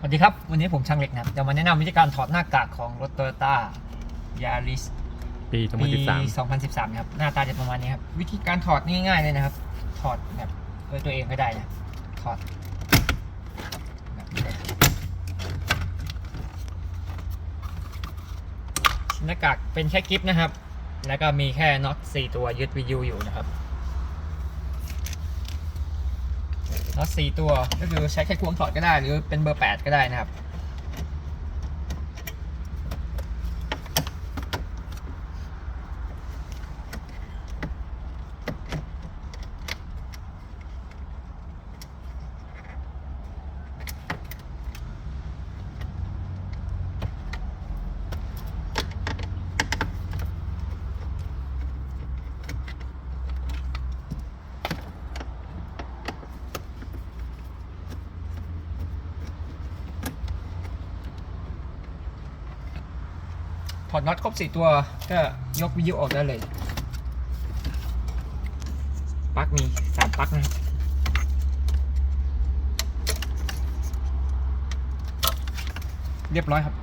สวัสดีครับ วันนี้ผมช่างเหล็กนะครับจะมาแนะนำวิธีการถอดหน้ากากของรถ Toyota Yaris ปีปี 2013 2013นะครับ หน้าตาจะประมาณนี้ครับ วิธีการถอดง่ายๆเลยนะครับ ถอดแบบด้วยตัวเองก็ได้นะ ถอดแบบนี้เลยหน้ากากเป็นแค่กิฟต์นะครับ แล้วก็มีแค่น็อต4ตัวยึดวิทยุอยู่นะครับ น็อต4ตัวก็คือใช้แค่ควงถอดก็ได้ หรือเป็นเบอร์ 8 ก็ได้นะครับ ถอดน็อตครบสี่ตัวก็ยกวิทยุออกได้เลยปลั๊กมีสามปลั๊กนะครับเรียบร้อยครับ